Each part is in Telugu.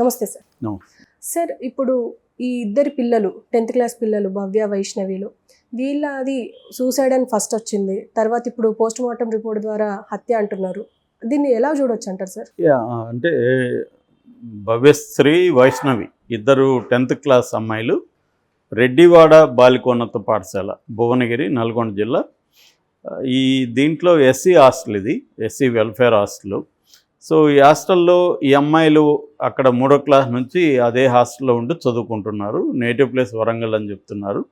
నమస్తే సార్. సార్ ఇప్పుడు ఈ ఇద్దరి పిల్లలు టెన్త్ క్లాస్ పిల్లలు భవ్య వైష్ణవిలు వీళ్ళ అది సూసైడ్ అని ఫస్ట్ వచ్చింది. తర్వాత ఇప్పుడు పోస్ట్ మార్టం రిపోర్ట్ ద్వారా హత్య అంటున్నారు. దీన్ని ఎలా చూడొచ్చు అంటారు సార్? అంటే భవ్యశ్రీ వైష్ణవి ఇద్దరు టెన్త్ క్లాస్ అమ్మాయిలు రెడ్డివాడ బాలికోన్నత పాఠశాల భువనగిరి నల్గొండ జిల్లా. ఈ దీంట్లో ఎస్సీ హాస్టల్ ఇది ఎస్సీ వెల్ఫేర్ హాస్టల్. సో ఈ హాస్టల్లో ఈ అమ్మాయిలు అక్కడ మూడో క్లాస్ నుంచి అదే హాస్టల్లో ఉండి చదువుకుంటున్నారు. నేటివ్ ప్లేస్ వరంగల్ అని చెప్తున్నారు.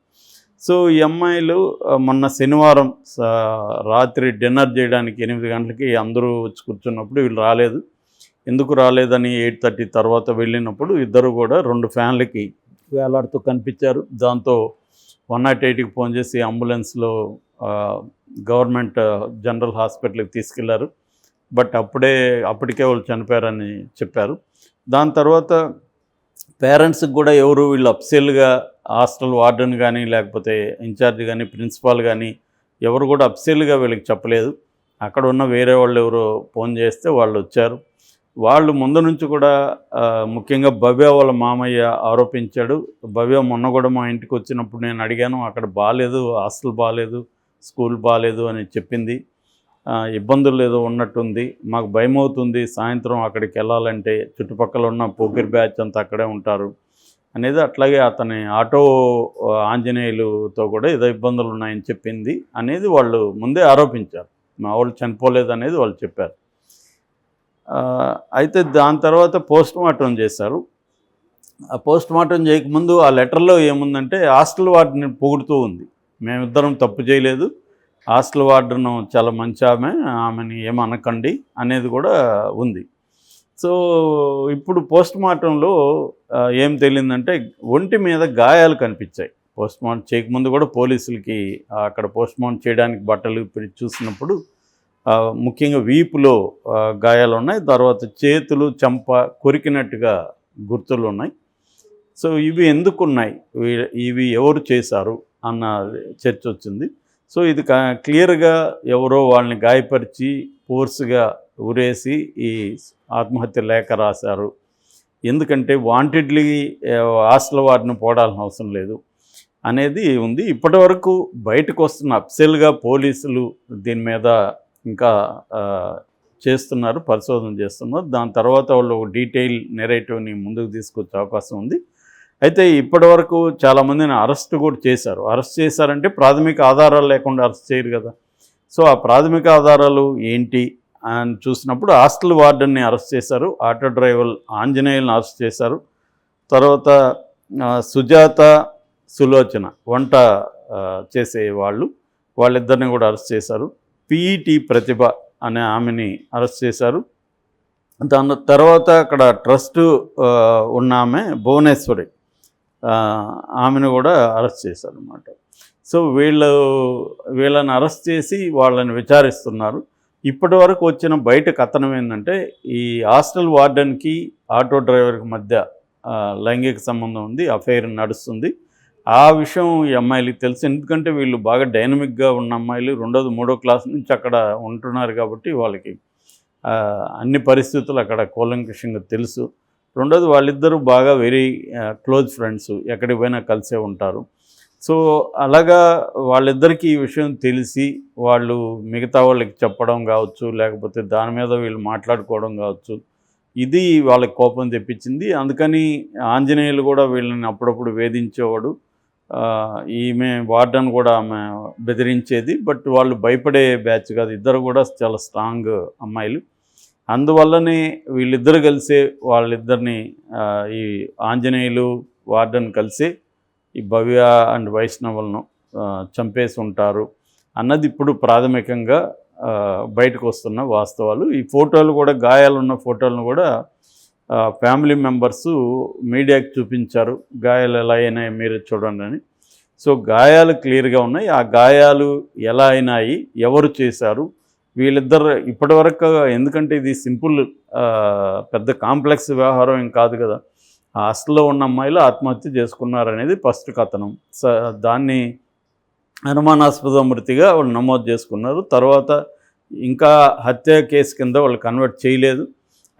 సో ఈ అమ్మాయిలు మొన్న శనివారం స- రాత్రి డిన్నర్ చేయడానికి ఎనిమిది గంటలకి అందరూ వచ్చి కూర్చున్నప్పుడు వీళ్ళు రాలేదు. ఎందుకు రాలేదని ఎయిట్ థర్టీ తర్వాత వెళ్ళినప్పుడు ఇద్దరు కూడా రెండు ఫ్యాన్లకి వేలాడుతూ కనిపించారు. దాంతో వన్ నాట్ ఎయిట్కి ఫోన్ చేసి అంబులెన్స్లో గవర్నమెంట్ జనరల్ హాస్పిటల్కి తీసుకెళ్ళారు. బట్ అప్పుడే అప్పటికే వాళ్ళు చనిపోయారని చెప్పారు. దాని తర్వాత పేరెంట్స్కి కూడా ఎవరు వీళ్ళు అప్సెల్గా హాస్టల్ వార్డెన్ కానీ లేకపోతే ఇన్ఛార్జ్ కానీ ప్రిన్సిపాల్ కానీ ఎవరు కూడా అప్సెల్గా వీళ్ళకి చెప్పలేదు. అక్కడ ఉన్న వేరే వాళ్ళు ఎవరో ఫోన్ చేస్తే వాళ్ళు వచ్చారు. వాళ్ళు ముందు నుంచి కూడా ముఖ్యంగా భవ్య వాళ్ళ మామయ్య ఆరోపించాడు. భవ్య మొన్న కూడా మా ఇంటికి వచ్చినప్పుడు నేను అడిగాను అక్కడ బాగాలేదు హాస్టల్ బాగాలేదు స్కూల్ బాగాలేదు అని చెప్పింది. ఇబ్బందులు ఏదో ఉన్నట్టుంది. మాకు భయం అవుతుంది సాయంత్రం అక్కడికి వెళ్ళాలంటే చుట్టుపక్కల ఉన్న పోకిర్ బ్యాచ్ అంతా అక్కడే ఉంటారు. అనేది అట్లాగే అతని ఆటో ఆంజనేయులతో కూడా ఏదో ఇబ్బందులు ఉన్నాయని చెప్పింది అనేది వాళ్ళు ముందే ఆరోపించారు. మా వాళ్ళు చనిపోలేదు అనేది వాళ్ళు చెప్పారు. అయితే దాని తర్వాత పోస్ట్ మార్టం చేశారు. ఆ పోస్ట్ మార్టం చేయకముందు ఆ లెటర్లో ఏముందంటే హాస్టల్ వాటిని పొగుడుతూ ఉంది. మేమిద్దరం తప్పు చేయలేదు. హాస్టల్ వార్డును చాలా మంచి ఆమె ఆమెని ఏమనకండి అనేది కూడా ఉంది. సో ఇప్పుడు పోస్ట్ మార్టంలో ఏం తెలియందంటే ఒంటి మీద గాయాలు కనిపించాయి. పోస్ట్ మార్టం చేయకముందు కూడా పోలీసులకి అక్కడ పోస్ట్ మార్టం చేయడానికి బట్టలు చూసినప్పుడు ముఖ్యంగా వీపులో గాయాలు ఉన్నాయి. తర్వాత చేతులు చెంప కొరికినట్టుగా గుర్తులు ఉన్నాయి. సో ఇవి ఎందుకున్నాయి ఇవి ఎవరు చేశారు? అన్న చర్చ వచ్చింది. సో ఇది క్లియర్గా ఎవరో వాళ్ళని గాయపరిచి ఫోర్స్గా ఉరేసి ఈ ఆత్మహత్య లేఖ రాశారు. ఎందుకంటే వాంటెడ్లీ హాస్టల్ వారిని పోడాల్సిన అవసరం లేదు అనేది ఉంది. ఇప్పటి వరకు బయటకు వస్తున్న అప్సెల్గా పోలీసులు దీని మీద ఇంకా చేస్తున్నారు పరిశోధన చేస్తున్నారు. దాని తర్వాత వాళ్ళు ఒక డీటెయిల్ నెరేటివ్ని ముందుకు తీసుకొచ్చే అవకాశం ఉంది. అయితే ఇప్పటి వరకు చాలామందిని అరెస్ట్ కూడా చేశారు. అరెస్ట్ చేశారంటే ప్రాథమిక ఆధారాలు లేకుండా అరెస్ట్ చేయరు కదా. సో ఆ ప్రాథమిక ఆధారాలు ఏంటి అని చూసినప్పుడు హాస్టల్ వార్డెన్ని అరెస్ట్ చేశారు. ఆటో డ్రైవర్ ఆంజనేయులను అరెస్ట్ చేశారు. తర్వాత సుజాత సులోచన వంట చేసే వాళ్ళు వాళ్ళిద్దరిని కూడా అరెస్ట్ చేశారు. పిఈటి ప్రతిభ అనే ఆమెని అరెస్ట్ చేశారు. దాని తర్వాత అక్కడ ట్రస్ట్ ఉన్న ఆమె భువనేశ్వరి. ఆమెను కూడా అరెస్ట్ చేశారు అనమాట సో వీళ్ళు వీళ్ళని అరెస్ట్ చేసి వాళ్ళని విచారిస్తున్నారు. ఇప్పటి వరకు వచ్చిన బయట కథనం ఏంటంటే ఈ హాస్టల్ వార్డెన్కి ఆటో డ్రైవర్కి మధ్య లైంగిక సంబంధం ఉంది అఫైర్ నడుస్తుంది. ఆ విషయం ఈ అమ్మాయిలకి తెలుసు. ఎందుకంటే వీళ్ళు బాగా డైనమిక్గా ఉన్న అమ్మాయిలు రెండోది మూడో క్లాస్ నుంచి అక్కడ ఉంటున్నారు కాబట్టి వాళ్ళకి అన్ని పరిస్థితులు అక్కడ కూలంకషంగా తెలుసు. రెండోది వాళ్ళిద్దరూ బాగా వెరీ క్లోజ్ ఫ్రెండ్స్ ఎక్కడికి పోయినా కలిసే ఉంటారు. సో అలాగా వాళ్ళిద్దరికీ ఈ విషయం తెలిసి వాళ్ళు మిగతా వాళ్ళకి చెప్పడం కావచ్చు లేకపోతే దాని మీద వీళ్ళు మాట్లాడుకోవడం కావచ్చు ఇది వాళ్ళకి కోపం తెప్పించింది. అందుకని ఆంజనేయులు కూడా వీళ్ళని అప్పుడప్పుడు వేధించేవాడు. ఈమె వార్డన్ కూడా ఆమె బెదిరించేది బట్ వాళ్ళు భయపడే బ్యాచ్ కాదు. ఇద్దరు కూడా చాలా స్ట్రాంగ్ అమ్మాయిలు. అందువల్లనే వీళ్ళిద్దరు కలిసే వాళ్ళిద్దరిని ఈ ఆంజనేయులు వార్డన్ కలిసి ఈ భవ్య అండ్ వైష్ణవులను చంపేసి ఉంటారు అన్నది ఇప్పుడు ప్రాథమికంగా బయటకు వస్తున్న వాస్తవాలు. ఈ ఫోటోలు కూడా గాయాలున్న ఫోటోలను కూడా ఫ్యామిలీ మెంబర్స్ మీడియాకి చూపించారు. గాయాలు ఎలా అయినాయి మీరు చూడండి అని. సో గాయాలు క్లియర్గా ఉన్నాయి. ఆ గాయాలు ఎలా అయినాయి ఎవరు చేశారు వీళ్ళిద్దరు ఇప్పటివరకు ఎందుకంటే ఇది సింపుల్ పెద్ద కాంప్లెక్స్ వ్యవహారం ఏం కాదు కదా. హాస్టల్లో ఉన్న అమ్మాయిలు ఆత్మహత్య చేసుకున్నారనేది ఫస్ట్ కథనం. స దాన్ని అనుమానాస్పద మృతిగా వాళ్ళు నమోదు చేసుకున్నారు. తర్వాత ఇంకా హత్య కేసు కింద వాళ్ళు కన్వర్ట్ చేయలేదు.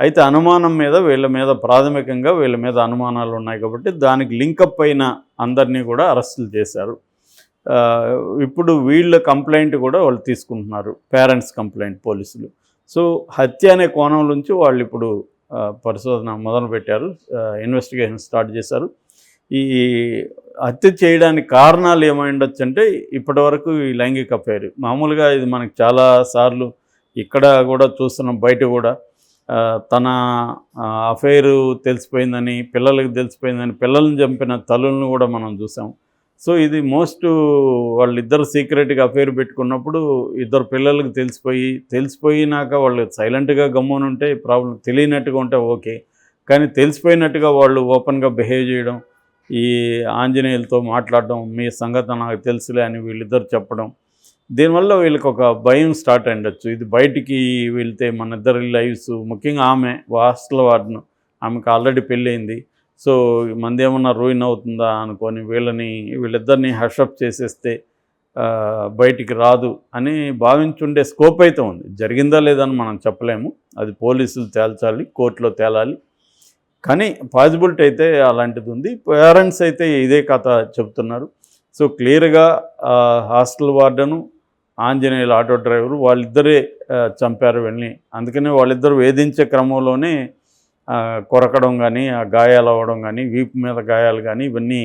అయితే అనుమానం మీద వీళ్ళ మీద ప్రాథమికంగా వీళ్ళ మీద అనుమానాలు ఉన్నాయి కాబట్టి దానికి లింకప్ అయిన అందరినీ కూడా అరెస్టులు చేశారు. ఇప్పుడు వీళ్ళ కంప్లైంట్ కూడా వాళ్ళు తీసుకుంటున్నారు పేరెంట్స్ కంప్లైంట్ పోలీసులు. సో హత్య అనే కోణం నుంచి వాళ్ళు ఇప్పుడు పరిశోధన మొదలుపెట్టారు ఇన్వెస్టిగేషన్ స్టార్ట్ చేశారు. ఈ హత్య చేయడానికి కారణాలు ఏమై ఉండొచ్చు అంటే ఇప్పటివరకు ఈ లైంగిక అఫైర్ మామూలుగా ఇది మనకు చాలా సార్లు ఇక్కడ కూడా చూస్తున్నాం బయట కూడా. తన అఫైరు తెలిసిపోయిందని పిల్లలకు తెలిసిపోయిందని పిల్లల్ని చంపిన తల్లులను కూడా మనం చూసాం. సో ఇది మోస్ట్ వాళ్ళిద్దరు సీక్రెట్గా అఫేర్ పెట్టుకున్నప్పుడు ఇద్దరు పిల్లలకు తెలిసిపోయి తెలిసిపోయినాక వాళ్ళు సైలెంట్గా గమ్మున ఉంటే ప్రాబ్లం తెలియనట్టుగా ఉంటే ఓకే. కానీ తెలిసిపోయినట్టుగా వాళ్ళు ఓపెన్గా బిహేవ్ చేయడం ఈ ఆంజనేయులతో మాట్లాడడం మీ సంగతి నాకు తెలుసులే అని వీళ్ళిద్దరు చెప్పడం దీనివల్ల వీళ్ళకి ఒక భయం స్టార్ట్ అయ్యొచ్చు ఇది బయటికి వెళ్తే మన ఇద్దరి లైఫ్స్ ముఖ్యంగా ఆమె హాస్టల్ వార్డును ఆమెకు ఆల్రెడీ పెళ్ళయింది. సో మందేమన్నా రూయిన్ అవుతుందా అనుకొని వీళ్ళని వీళ్ళిద్దరిని హర్షప్ చేసేస్తే బయటికి రాదు అని భావించుండే స్కోప్ అయితే ఉంది. జరిగిందా లేదని మనం చెప్పలేము. అది పోలీసులు తేల్చాలి కోర్టులో తేలాలి. కానీ పాసిబిలిటీ అయితే అలాంటిది ఉంది. పేరెంట్స్ అయితే ఇదే కథ చెప్తున్నారు సో క్లియర్గా హాస్టల్ వార్డను ఆంజనేయులు ఆటో డ్రైవరు వాళ్ళిద్దరే చంపారు వెళ్ళి అందుకనే వాళ్ళిద్దరు వేధించే క్రమంలోనే కొరకడం కానీ ఆ గాయాలు అవ్వడం కానీ వీపు మీద గాయాలు కానీ ఇవన్నీ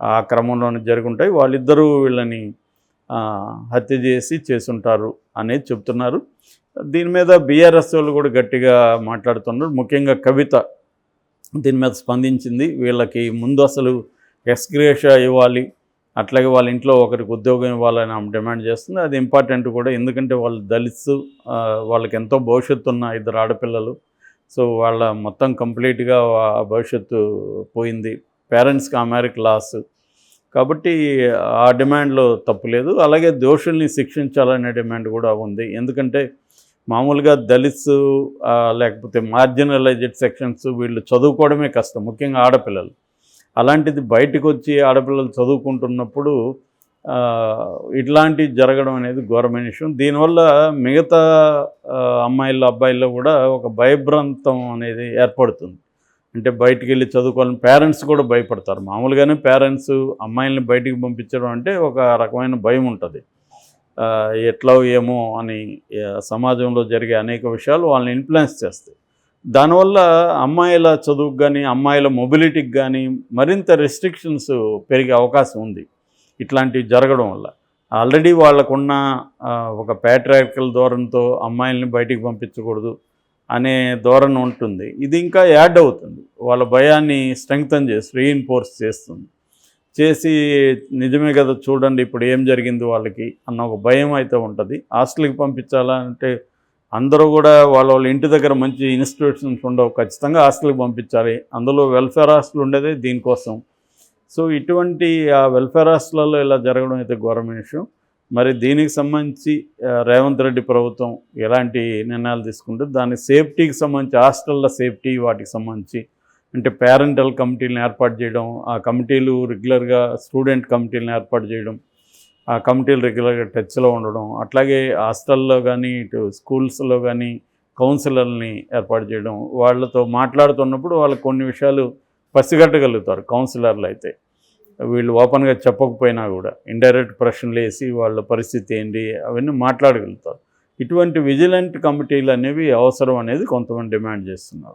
ఆ క్రమంలోనే జరుగుంటాయి. వాళ్ళిద్దరూ వీళ్ళని హత్య చేసి చేసుంటారు అనేది చెప్తున్నారు. దీని మీద బీఆర్ఎస్ వాళ్ళు కూడా గట్టిగా మాట్లాడుతున్నారు. ముఖ్యంగా కవిత దీని మీద స్పందించింది. వీళ్ళకి ముందు అసలు ఎక్స్గ్రేష ఇవ్వాలి అట్లాగే వాళ్ళ ఇంట్లో ఒకరికి ఉద్యోగం ఇవ్వాలని ఆమె డిమాండ్ చేస్తుంది. అది ఇంపార్టెంట్ కూడా. ఎందుకంటే వాళ్ళు దళిత్స్ వాళ్ళకి ఎంతో భవిష్యత్తు ఉన్న ఇద్దరు ఆడపిల్లలు సో వాళ్ళ మొత్తం కంప్లీట్గా భవిష్యత్తు పోయింది. పేరెంట్స్కి ఆ మేరకు లాస్. కాబట్టి ఆ డిమాండ్లో తప్పు లేదు. అలాగే దోషుల్ని శిక్షించాలనే డిమాండ్ కూడా ఉంది. ఎందుకంటే మామూలుగా దళిత్స్ లేకపోతే మార్జినలైజ్డ్ సెక్షన్స్ వీళ్ళు చదువుకోవడమే కష్టం. ముఖ్యంగా ఆడపిల్లలు. అలాంటిది బయటకు వచ్చి ఆడపిల్లలు చదువుకుంటున్నప్పుడు ఇట్లాంటివి జరగడం అనేది ఘోరమైన విషయం. దీనివల్ల మిగతా అమ్మాయిల్లో అబ్బాయిల్లో కూడా ఒక భయభ్రాంతం అనేది ఏర్పడుతుంది. అంటే బయటికి వెళ్ళి చదువుకోవాలని పేరెంట్స్ కూడా భయపడతారు. మామూలుగానే పేరెంట్స్ అమ్మాయిల్ని బయటికి పంపించడం అంటే ఒక రకమైన భయం ఉంటుంది. ఎట్లా ఏమో అని సమాజంలో జరిగే అనేక విషయాలు వాళ్ళని ఇన్ఫ్లుయెన్స్ చేస్తాయి. దానివల్ల అమ్మాయిల చదువుకు కానీ అమ్మాయిల మొబిలిటీకి కానీ మరింత రెస్ట్రిక్షన్స్ పెరిగే అవకాశం ఉంది. ఇట్లాంటివి జరగడం వల్ల. ఆల్రెడీ వాళ్ళకున్న ఒక ప్యాట్రాక్టల్ ధోరణితో అమ్మాయిల్ని బయటికి పంపించకూడదు అనే ధోరణి ఉంటుంది. ఇది ఇంకా యాడ్ అవుతుంది. వాళ్ళ భయాన్ని స్ట్రెంగ్తన్ చేసి రీఇన్ఫోర్స్ చేస్తుంది. చేసి నిజమే కదా చూడండి ఇప్పుడు ఏం జరిగింది వాళ్ళకి అన్న ఒక భయం అయితే ఉంటుంది. హాస్టల్కి పంపించాలా అంటే అందరూ కూడా వాళ్ళ వాళ్ళ ఇంటి దగ్గర మంచి ఇన్స్టిట్యూషన్స్ ఉండవు. ఖచ్చితంగా హాస్టల్కి పంపించాలి. అందులో వెల్ఫేర్ హాస్టల్ ఉండేదే దీనికోసం. సో ఇటువంటి ఆ వెల్ఫేర్ హాస్టల్లో ఇలా జరగడం అయితే ఘోరమైన విషయం. మరి దీనికి సంబంధించి రేవంత్ రెడ్డి ప్రభుత్వం ఎలాంటి నిర్ణయాలు తీసుకుంటే దాని సేఫ్టీకి సంబంధించి హాస్టళ్ళ సేఫ్టీ వాటికి సంబంధించి అంటే పేరెంటల్ కమిటీలను ఏర్పాటు చేయడం ఆ కమిటీలు రెగ్యులర్గా స్టూడెంట్ కమిటీలను ఏర్పాటు చేయడం ఆ కమిటీలు రెగ్యులర్గా టచ్లో ఉండడం అట్లాగే హాస్టల్లో కానీ ఇటు స్కూల్స్లో కానీ కౌన్సిలర్ని ఏర్పాటు చేయడం వాళ్ళతో మాట్లాడుతున్నప్పుడు వాళ్ళకి కొన్ని విషయాలు పసిగట్టగలుగుతారు కౌన్సిలర్లు అయితే. వీళ్ళు ఓపెన్గా చెప్పకపోయినా కూడా ఇండైరెక్ట్ ప్రశ్నలు వేసి వాళ్ళ పరిస్థితి ఏంటి అవన్నీ మాట్లాడగలుగుతారు. ఇటువంటి విజిలెంట్ కమిటీలు అనేవి అవసరం అనేది కొంతమంది డిమాండ్ చేస్తున్నారు.